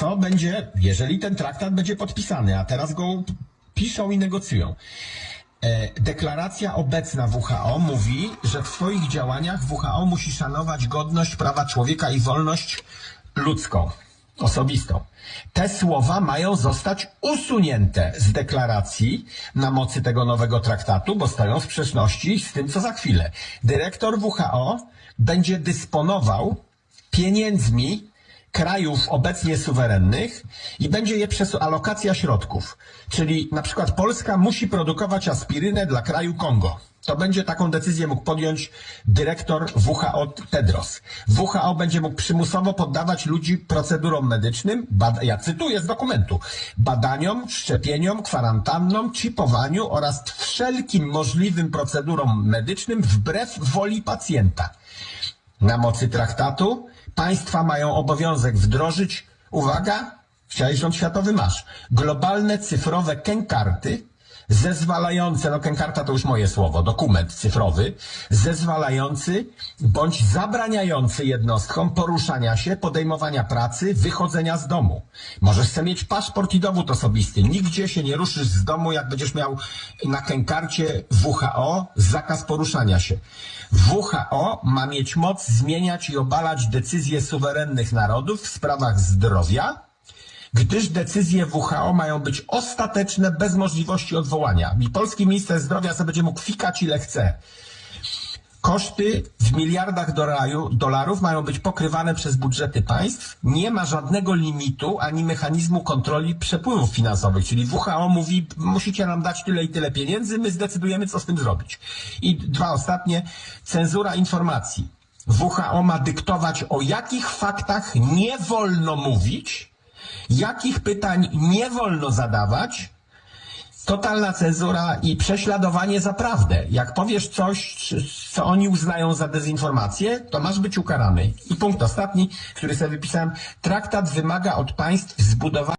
co będzie, jeżeli ten traktat będzie podpisany, a teraz go piszą i negocjują. E, Deklaracja obecna WHO mówi, że w swoich działaniach WHO musi szanować godność prawa człowieka i wolność ludzką, osobistą. Te słowa mają zostać usunięte z deklaracji na mocy tego nowego traktatu, bo stoją w sprzeczności z tym, co za chwilę. Dyrektor WHO będzie dysponował pieniędzmi krajów obecnie suwerennych i będzie je przez alokacja środków. Czyli na przykład Polska musi produkować aspirynę dla kraju Kongo. To będzie taką decyzję mógł podjąć dyrektor WHO Tedros. WHO będzie mógł przymusowo poddawać ludzi procedurom medycznym, ja cytuję z dokumentu, badaniom, szczepieniom, kwarantannom, chipowaniu oraz wszelkim możliwym procedurom medycznym wbrew woli pacjenta. Na mocy traktatu państwa mają obowiązek wdrożyć, uwaga, chciałeś rząd światowy masz, globalne cyfrowe kękarty zezwalające, no kękarta to już moje słowo, dokument cyfrowy, zezwalający bądź zabraniający jednostkom poruszania się, podejmowania pracy, wychodzenia z domu. Możesz sobie mieć paszport i dowód osobisty. Nigdzie się nie ruszysz z domu, jak będziesz miał na kękarcie WHO zakaz poruszania się. WHO ma mieć moc zmieniać i obalać decyzje suwerennych narodów w sprawach zdrowia, gdyż decyzje WHO mają być ostateczne, bez możliwości odwołania. I polski minister zdrowia sobie będzie mógł fikać ile chce. Koszty w miliardach dolarów mają być pokrywane przez budżety państw. Nie ma żadnego limitu ani mechanizmu kontroli przepływów finansowych. Czyli WHO mówi, musicie nam dać tyle i tyle pieniędzy, my zdecydujemy, co z tym zrobić. I dwa ostatnie, cenzura informacji. WHO ma dyktować, o jakich faktach nie wolno mówić, jakich pytań nie wolno zadawać, totalna cenzura i prześladowanie za prawdę. Jak powiesz coś, co oni uznają za dezinformację, to masz być ukarany. I punkt ostatni, który sobie wypisałem. Traktat wymaga od państw zbudowania